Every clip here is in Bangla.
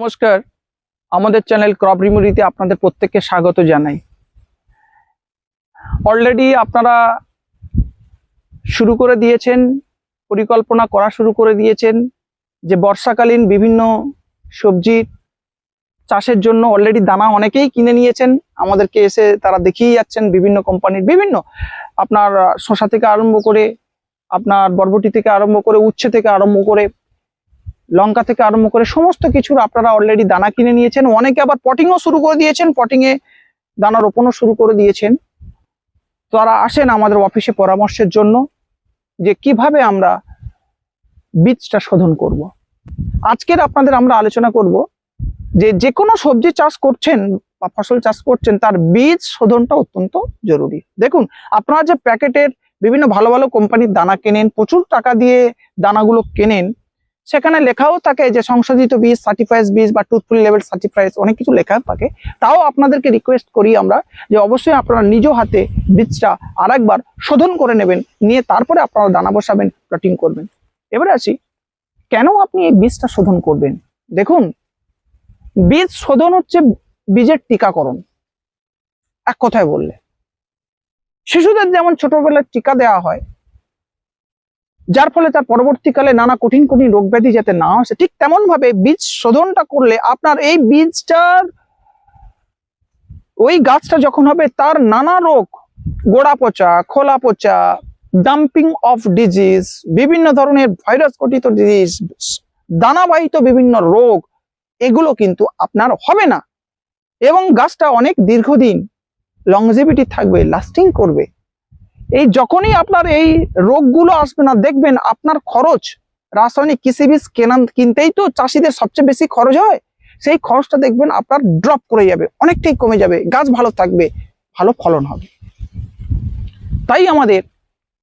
নমস্কার। আমাদের চ্যানেল ক্রপ রিমুরিতে আপনাদের প্রত্যেককে স্বাগত জানাই। অলরেডি আপনারা শুরু করে দিয়েছেন, পরিকল্পনা করা শুরু করে দিয়েছেন যে বর্ষাকালীন বিভিন্ন সবজি চাষের জন্য অলরেডি দানা অনেকেই কিনে নিয়েছেন। আমাদেরকে এসে তারা দেখিয়ে যাচ্ছেন বিভিন্ন কোম্পানির বিভিন্ন আপনার শশা থেকে আরম্ভ করে, আপনার বরবটি থেকে আরম্ভ করে, উচ্ছে থেকে আরম্ভ করে লঙ্কা থেকে আরম্ভ করে সমস্ত কিছুর আপনারা অলরেডি দানা কিনে নিয়েছেন। অনেকে আবার পটিংও শুরু করে দিয়েছেন। পটিংয়ে দানা রোপণও শুরু করে দিয়েছেন। তারা আসেন আমাদের অফিসে পরামর্শের জন্য যে কীভাবে আমরা বীজটা শোধন করব। আজকের আপনাদের আমরা আলোচনা করব যে যে কোনো সবজি চাষ করছেন বা ফসল চাষ করছেন, তার বীজ শোধনটা অত্যন্ত জরুরি। দেখুন, আপনারা যে প্যাকেটের বিভিন্ন ভালো ভালো কোম্পানির দানা কেনেন, প্রচুর টাকা দিয়ে দানাগুলো কেনেন সেখানে লেখাও থাকে যে সংশোধিত বীজ সার্টিফাইড বীজ বা টুথফুল লেভেল সার্টিফাইড অনেক কিছু লেখা থাকে। তাও আপনাদেরকে রিকোয়েস্ট করি আমরা যে অবশ্যই আপনারা নিজ হাতে বীজটা আর একবার শোধন করে নেবেন, নিয়ে তারপরে আপনারা দানা বসাবেন প্লটিং করবেন। এবারে আসি, কেন আপনি এই বীজটা শোধন করবেন? দেখুন, বীজ শোধন হচ্ছে বীজের টিকাকরণ। এক কথায় বললে। শিশুদের যেমন ছোটবেলায় টিকা দেওয়া হয় যার ফলে তার পরবর্তীকালে নানা কঠিন কঠিন রোগ ব্যাধি যাতে না আসে, ঠিক তেমন ভাবে বীজ শোধনটা করলে আপনার এই বীজটার, ওই গাছটা যখন হবে তার নানা রোগ, গোড়া পচা, খোলা পচা ডাম্পিং অফ ডিজিজ বিভিন্ন ধরনের ভাইরাস ঘটিত ডিজিজ দানাবাহিত বিভিন্ন রোগ, এগুলো কিন্তু আপনার হবে না। এবং গাছটা অনেক দীর্ঘদিন লংজিভিটি থাকবে লাস্টিং করবে। যখনই আপনার এই রোগগুলো আসবে না, দেখবেন আপনার খরচ, রাসায়নিক কৃষি বীজ কেনা কিনতেই তো চাষিদের সবচেয়ে বেশি খরচ হয়, সেই খরচটা দেখবেন আপনার ড্রপ করে যাবে, অনেকটাই কমে যাবে, গাছ ভালো থাকবে, ভালো ফলন হবে। তাই আমাদের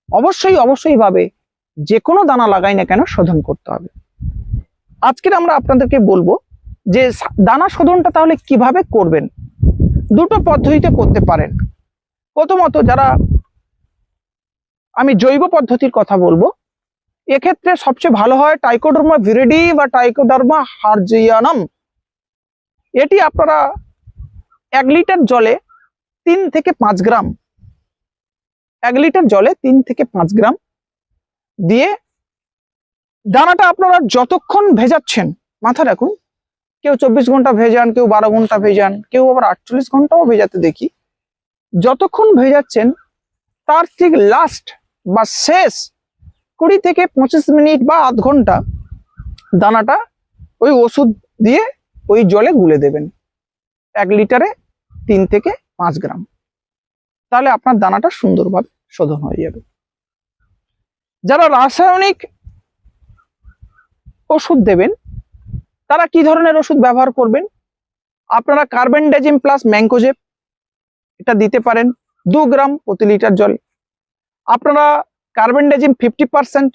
অবশ্যই অবশ্যই ভাবে যে কোনো দানা লাগাই না কেন শোধন করতে হবে। আজকের আমরা আপনাদেরকে বলব যে দানা শোধনটা তাহলে কীভাবে করবেন? দুটো পদ্ধতিতে করতে পারেন। প্রথমত যারা আমি জৈব পদ্ধতির কথা বলব। এক্ষেত্রে সবচেয়ে ভালো হয় টাইকোডার্মা ভিরিডি বা টাইকোডার্মা হার্জিয়ানাম এটি আপনারা এক লিটার জলে তিন থেকে পাঁচ গ্রাম, এক লিটার জলে তিন থেকে পাঁচ গ্রাম দিয়ে দানাটা আপনারা যতক্ষণ ভেজাচ্ছেন, মাথা রাখুন। কেউ চব্বিশ ঘণ্টা ভেজান, কেউ বারো ঘণ্টা ভেজান, কেউ আবার আটচল্লিশ ঘন্টাও ভেজাতে দেখি। যতক্ষণ ভেজাচ্ছেন, তার ঠিক লাস্ট বা শেষ কুড়ি থেকে পঁচিশ মিনিট বা আধ ঘণ্টা দানাটা ওই ওষুধ দিয়ে ওই জলে গুলে দেবেন। এক লিটারে তিন থেকে পাঁচ গ্রাম। তাহলে আপনার দানাটা সুন্দরভাবে শোধন হয়ে যাবে। যারা রাসায়নিক ওষুধ দেবেন, তারা কি ধরনের ওষুধ ব্যবহার করবেন? আপনারা কার্বেন্ডাজিম প্লাস ম্যাঙ্কোজেব এটা দিতে পারেন। দু গ্রাম প্রতি লিটার জল। আপনারা কার্বেন্ডাজিম ফিফটি পার্সেন্ট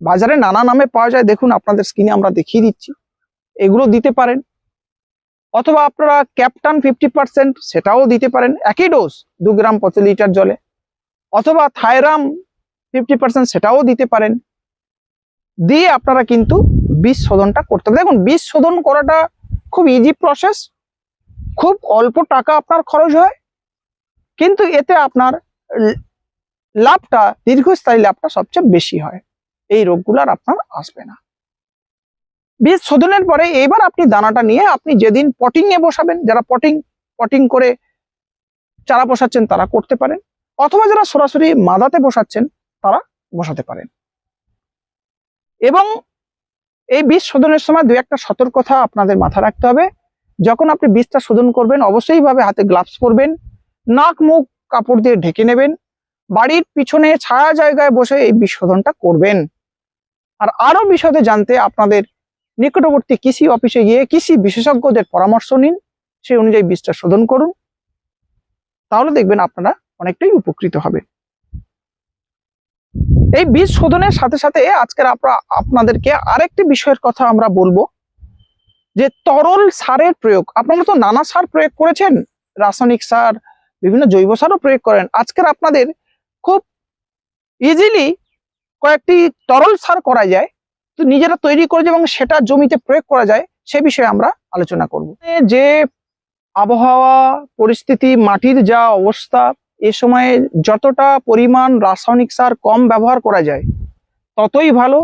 বাজারে নানা নামে পাওয়া যায়। দেখুন, আপনাদের স্ক্রিনে আমরা দেখিয়ে দিচ্ছি। এগুলো দিতে পারেন। অথবা আপনারা ক্যাপটান ফিফটি পার্সেন্ট সেটাও দিতে পারেন। একই ডোজ দু গ্রাম প্রতি লিটার জলে। অথবা থাইরাম ফিফটি পার্সেন্ট সেটাও দিতে পারেন। দিয়ে আপনারা কিন্তু বীজ শোধনটা করতে হবে দেখুন বীজ শোধন করাটা খুব ইজি প্রসেস খুব অল্প টাকা আপনার খরচ হয়। কিন্তু এতে আপনার লাভটা দীর্ঘস্থায়ী লাভটা সবচেয়ে বেশি হয়। এই রোগগুলো আর আপনার আসবে না। বীজ শোধনের পরে এবার আপনি দানাটা নিয়ে আপনি যেদিন পটিং এ বসাবেন, যারা পটিং পটিং করে চারা বসাচ্ছেন তারা করতে পারেন, অথবা যারা সরাসরি মাদাতে বসাচ্ছেন তারা বসাতে পারেন। এবং এই বীজ শোধনের সময় দু একটা সতর্কতা আপনাদের মাথা রাখতে হবে। যখন আপনি বীজটা শোধন করবেন, অবশ্যই ভাবে হাতে গ্লাভস পরবেন, নাক, মুখ, কাপড় দিয়ে ঢেকে নেবেন। বাড়ির পিছনে ছায়া জায়গায় বসে এই বীজ শোধনটা করবেন। আর আরও বিশদে জানতে আপনাদের নিকটবর্তী কৃষি অফিসে গিয়ে কৃষি বিশেষজ্ঞদের পরামর্শ নিন, সেই অনুযায়ী বীজটা শোধন করুন। তাহলে দেখবেন আপনারা অনেকটাই উপকৃত হবে এই বীজ শোধনের সাথে সাথে আজকের আপনাদেরকে আরেকটি বিষয়ের কথা আমরা বলব, যে তরল সারের প্রয়োগ। আপনারা তো নানা সার প্রয়োগ করেছেন, রাসায়নিক সার, বিভিন্ন জৈব সারও প্রয়োগ করেন। আজকের আপনাদের খুব ইজিলি কয়েকটি তরল সার করা যায়। তো নিজেরা তৈরি করে এবং সেটা জমিতে প্রয়োগ করা যায়, সে বিষয়ে আমরা আলোচনা করব। যে আবহাওয়া, পরিস্থিতি, মাটির যা অবস্থা, এ সময়ে যতটা পরিমাণ রাসায়নিক সার কম ব্যবহার করা যায়, ততই ভালো।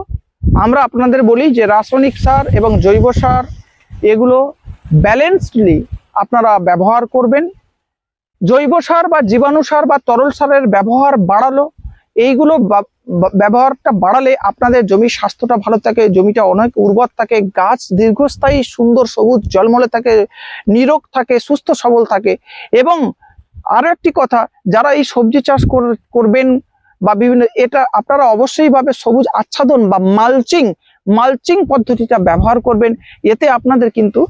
আমরা আপনাদের বলি যে রাসায়নিক সার এবং জৈব সার, এগুলো ব্যালেন্সডলি আপনারা ব্যবহার করবেন। জৈব সার বা জীবাণু সার বা তরল সারের ব্যবহার বাড়ালো। এইগুলো ব্যবহারটা বাড়ালে আপনাদের জমির স্বাস্থ্যটা ভালো থাকে, জমিটা অনেক উর্বর থাকে, গাছ দীর্ঘস্থায়ী, সুন্দর সবুজ জলমলে থাকে, নিরোগ থাকে, সুস্থ সবল থাকে। এবং আরও একটি কথা, যারা এই সবজি চাষ কর- করবেন বা বিভিন্ন, এটা আপনারা অবশ্যই ভাবে সবুজ আচ্ছাদন বা মালচিং মালচিং পদ্ধতিটা ব্যবহার করবেন। এতে আপনাদের কিন্তু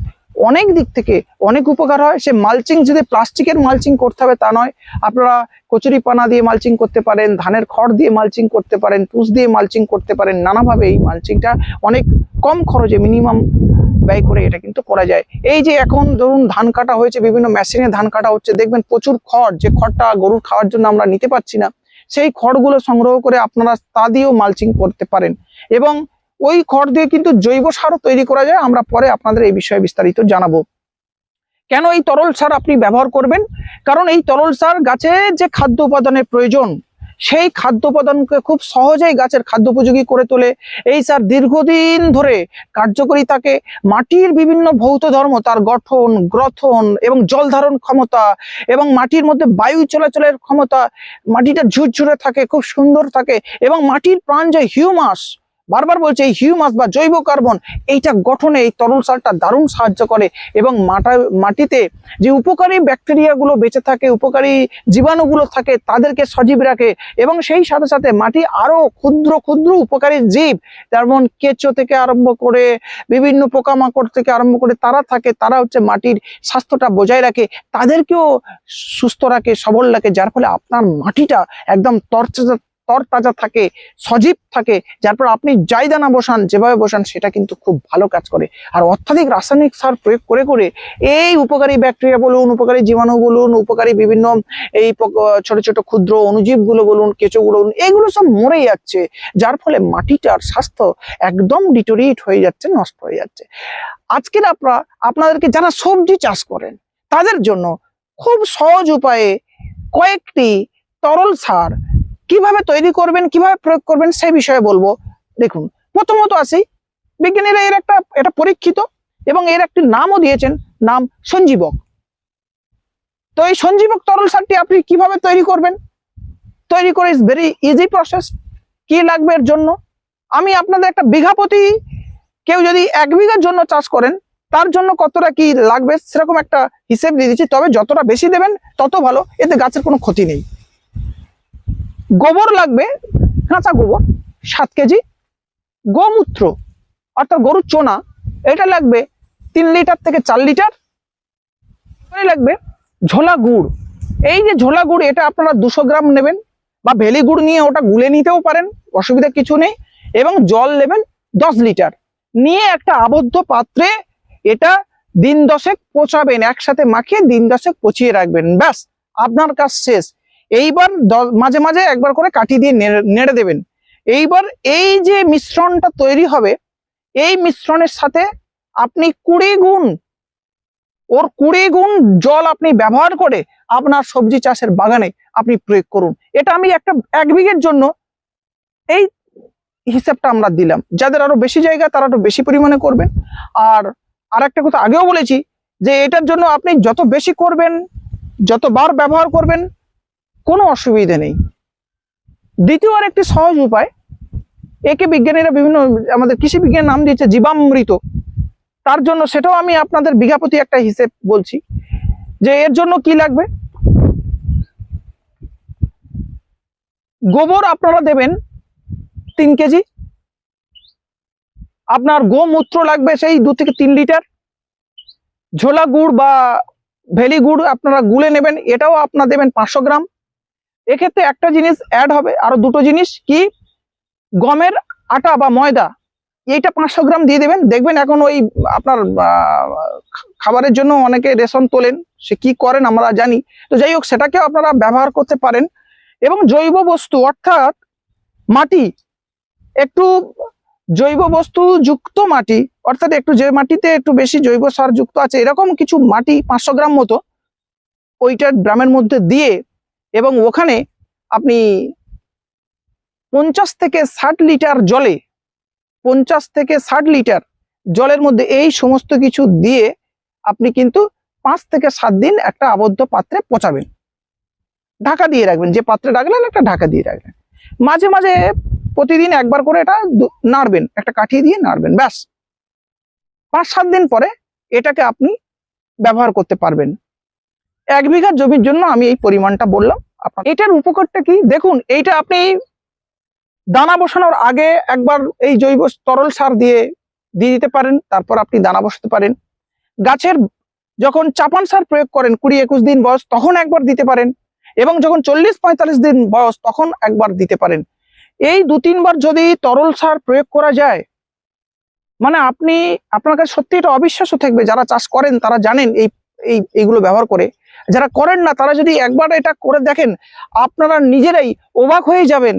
অনেক দিক থেকে অনেক উপকার হয়। সে মালচিং যদি প্লাস্টিকের মালচিং করতে হবে তা নয়। আপনারা কচুরি পানা দিয়ে মালচিং করতে পারেন, ধানের খড় দিয়ে মালচিং করতে পারেন, তুষ দিয়ে মালচিং করতে পারেন, নানাভাবে এই মালচিংটা অনেক কম খরচে মিনিমাম ব্যয় করে এটা কিন্তু করা যায়। এই যে এখন ধরুন ধান কাটা হয়েছে, বিভিন্ন মেশিনে ধান কাটা হচ্ছে, দেখবেন প্রচুর খড়, যে খড়টা গরুর খাওয়ার জন্য আমরা নিতে পারছি না, সেই খড়গুলো সংগ্রহ করে আপনারা তা দিয়েও মালচিং করতে পারেন। এবং ওই খড় দিয়ে কিন্তু জৈব সারও তৈরি করা যায়। আমরা পরে আপনাদের এই বিষয়ে বিস্তারিত জানাব। কেন এই তরল সার আপনি ব্যবহার করবেন? কারণ এই তরল সার গাছের যে খাদ্য উপাদানের প্রয়োজন, সেই খাদ্য উপাদানকে খুব সহজেই গাছের খাদ্য উপযোগী করে তোলে। এই সার দীর্ঘদিন ধরে কার্যকরী থাকে। মাটির বিভিন্ন ভৌত ধর্ম, তার গঠন, গ্রথন এবং জল ধারণ ক্ষমতা এবং মাটির মধ্যে বায়ু চলাচলের ক্ষমতা, মাটিটা ঝুরঝুরে থাকে, খুব সুন্দর থাকে এবং মাটির প্রাণ যে হিউমাস বারবার বলছে এই হিউমাস বা জৈব কার্বন, এইটা গঠনে এই তরল সারটা দারুণ সাহায্য করে এবং মাটা, মাটিতে যে উপকারী ব্যাকটেরিয়াগুলো বেঁচে থাকে, উপকারী জীবাণুগুলো থাকে, তাদেরকে সজীব রাখে এবং সেই সাথে সাথে মাটি আরও ক্ষুদ্র ক্ষুদ্র উপকারী জীব, যেমন কেঁচো থেকে আরম্ভ করে, বিভিন্ন পোকামাকড় থেকে আরম্ভ করে তারা থাকে, তারা হচ্ছে মাটির স্বাস্থ্যটা বজায় রাখে, তাদেরকেও সুস্থ রাখে, সবল রাখে, যার ফলে আপনার মাটিটা একদম তরতাজা তরতাজা থাকে, সজীব থাকে, যার ফলে আপনি যাই দানা বসান, যেভাবে বসান, সেটা কিন্তু খুব ভালো কাজ করে। আর অত্যাধিক রাসায়নিক সার প্রয়োগ করে করে এই উপকারী ব্যাকটেরিয়া বলুন, উপকারী জীবাণু বলুন, উপকারী বিভিন্ন এই ছোট ছোট ক্ষুদ্র অনুজীবগুলো বলুন কেঁচোগুলো বলুন, এগুলো সব মরে যাচ্ছে। যার ফলে মাটিটার স্বাস্থ্য একদম ডিটোরিয়েট হয়ে যাচ্ছে, নষ্ট হয়ে যাচ্ছে। আজকের আপনারা আপনাদেরকে যারা সবজি চাষ করেন, তাদের জন্য খুব সহজ উপায়ে কয়েকটি তরল সার কীভাবে তৈরি করবেন, কীভাবে প্রয়োগ করবেন সেই বিষয়ে বলব। দেখুন, প্রথমত আসি বিজ্ঞানীরা এর একটা, এটা পরীক্ষিত এবং এর একটি নামও দিয়েছেন, নাম সঞ্জীবক। তো এই সঞ্জীবক তরল সারটি আপনি কীভাবে তৈরি করবেন? তৈরি করে ইজ ভেরি ইজি প্রসেস কি লাগবে এর জন্য? আমি আপনাদের একটা বিঘা প্রতি কেউ যদি এক বিঘার জন্য চাষ করেন, তার জন্য কতটা কি লাগবে সেরকম একটা হিসেব দিয়ে দিচ্ছি, তবে যতটা বেশি দেবেন, তত ভালো, এতে গাছের কোনো ক্ষতি নেই। গোবর লাগবে, কাঁচা গোবর, সাত কেজি। গোমূত্র, অর্থাৎ গরুর চোনা, এটা লাগবে তিন লিটার থেকে চার লিটার। লাগবে ঝোলা গুড়। এই যে ঝোলা গুড়, এটা আপনারা দুশো গ্রাম নেবেন বা ভেলি গুড় নিয়ে ওটা গুলে নিতেও পারেন, অসুবিধা কিছু নেই। এবং জল নেবেন দশ লিটার। নিয়ে একটা আবদ্ধ পাত্রে এটা দিন দশেক পচাবেন, একসাথে মাখিয়ে দিন দশেক পচিয়ে রাখবেন। ব্যাস, আপনার কাজ শেষ। এইবার মাঝে মাঝে একবার করে কাঠি দিয়ে নেড়ে- নেড়ে দেবেন। এইবার এই যে মিশ্রণটা তৈরি হবে, এই মিশ্রণের সাথে আপনি কুড়ি গুণ, ওর কুড়ি গুণ জল আপনি ব্যবহার করে আপনার সবজি চাষের বাগানে আপনি প্রয়োগ করুন। এটা আমি একটা এক বিঘের জন্য এই হিসাবটা আমরা দিলাম। যাদের আরও বেশি জায়গা, তারা আরও বেশি পরিমাণে করবেন। আর আর একটা কথা আগেও বলেছি যে এটার জন্য আপনি যত বেশি করবেন, যতবার ব্যবহার করবেন কোনো অসুবিধে নেই। দ্বিতীয় আর একটি সহজ উপায়, একে বিজ্ঞানীরা বিভিন্ন, আমাদের কৃষি বিজ্ঞান নাম দিয়েছে জীবামৃত। তার জন্য সেটাও আমি আপনাদের বিঘাপতি একটা হিসেব বলছি, যে এর জন্য কি লাগবে? গোবর আপনারা দেবেন তিন কেজি। আপনার গোমূত্র লাগবে সেই দু থেকে তিন লিটার। ঝোলা গুড় বা ভেলি গুড় আপনারা গুলে নেবেন, এটাও আপনার দেবেন পাঁচশো গ্রাম। এক্ষেত্রে একটা জিনিস অ্যাড হবে, আরও দুটো জিনিস কি? গমের আটা বা ময়দা, এইটা পাঁচশো গ্রাম দিয়ে দেবেন। দেখবেন এখন ওই আপনার খাবারের জন্য অনেকে রেশন তোলেন, সে কি করেন আমরা জানি। তো যাই হোক, সেটাকেও আপনারা ব্যবহার করতে পারেন। এবং জৈব বস্তু, অর্থাৎ মাটি, একটু জৈব বস্তু যুক্ত মাটি, অর্থাৎ একটু যে মাটিতে একটু বেশি জৈব সার যুক্ত আছে, এরকম কিছু মাটি পাঁচশো গ্রাম মতো, ওইটা ড্রামের মধ্যে দিয়ে এবং ওখানে আপনি পঞ্চাশ থেকে ষাট লিটার জলে, পঞ্চাশ থেকে ষাট লিটার জলের মধ্যে এই সমস্ত কিছু দিয়ে আপনি কিন্তু পাঁচ থেকে সাত দিন একটা আবদ্ধ পাত্রে পচাবেন। ঢাকা দিয়ে রাখবেন, যে পাত্রে রাখলেন একটা ঢাকা দিয়ে রাখবেন মাঝে মাঝে প্রতিদিন একবার করে এটা নাড়বেন, একটা কাঠি দিয়ে নাড়বেন, ব্যাস। পাঁচ সাত দিন পরে এটাকে আপনি ব্যবহার করতে পারবেন। এক বিঘা জমির জন্য আমি এই পরিমাণটা বললাম। আপনার এটার উপকারটা কি? দেখুন, এইটা আপনি দানা বসানোর আগে একবার এই জৈব তরল সার দিয়ে দিয়ে দিতে পারেন, তারপর আপনি দানা বসাতে পারেন। গাছের যখন চাপান সার প্রয়োগ করেন কুড়ি একুশ দিন বয়স, তখন একবার দিতে পারেন এবং যখন চল্লিশ পঁয়তাল্লিশ দিন বয়স, তখন একবার দিতে পারেন। এই দু তিনবার যদি তরল সার প্রয়োগ করা যায় মানে আপনি, আপনার কাছে সত্যি এটা অবিশ্বাস্য থাকবে। যারা চাষ করেন, তারা জানেন এই এই, এইগুলো ব্যবহার করে, যারা করেন না, তারা যদি একবার এটা করে দেখেন, আপনারা নিজেরাই অবাক হয়ে যাবেন।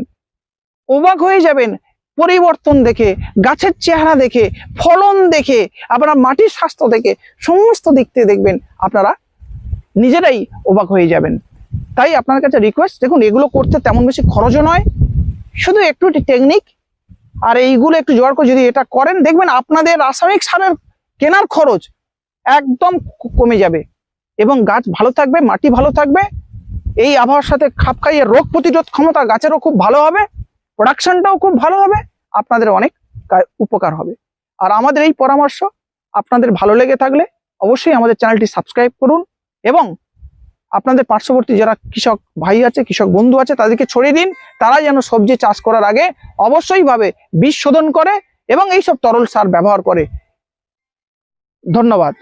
অবাক হয়ে যাবেন পরিবর্তন দেখে, গাছের চেহারা দেখে, ফলন দেখে, আপনারা মাটির স্বাস্থ্য দেখে, সমস্ত দিক থেকে দেখবেন, আপনারা নিজেরাই অবাক হয়ে যাবেন। তাই আপনার কাছে রিকোয়েস্ট দেখুন, এগুলো করতে তেমন বেশি খরচও নয়, শুধু একটু টেকনিক আর এইগুলো একটু জোগাড় করে যদি এটা করেন, দেখবেন আপনাদের রাসায়নিক সারের কেনার খরচ একদম কমে যাবে। এবং গাছ ভালো থাকবে, মাটি ভালো থাকবে। এই আবহাওয়ার সাথে খাপ খাইয়ে রোগ প্রতিরোধ ক্ষমতা গাছেরও খুব ভালো হবে প্রোডাকশনটাও খুব ভালো হবে, আপনাদের অনেক উপকার হবে। আর আমাদের এই পরামর্শ আপনাদের ভালো লেগে থাকলে অবশ্যই আমাদের চ্যানেলটি সাবস্ক্রাইব করুন এবং আপনাদের পার্শ্ববর্তী যারা কৃষক ভাই আছে, কৃষক বন্ধু আছে, তাদেরকে ছড়িয়ে দিন। তারা যেন সবজি চাষ করার আগে অবশ্যই ভাবে বীজ শোধন করে এবং এইসব তরল সার ব্যবহার করে। ধন্যবাদ।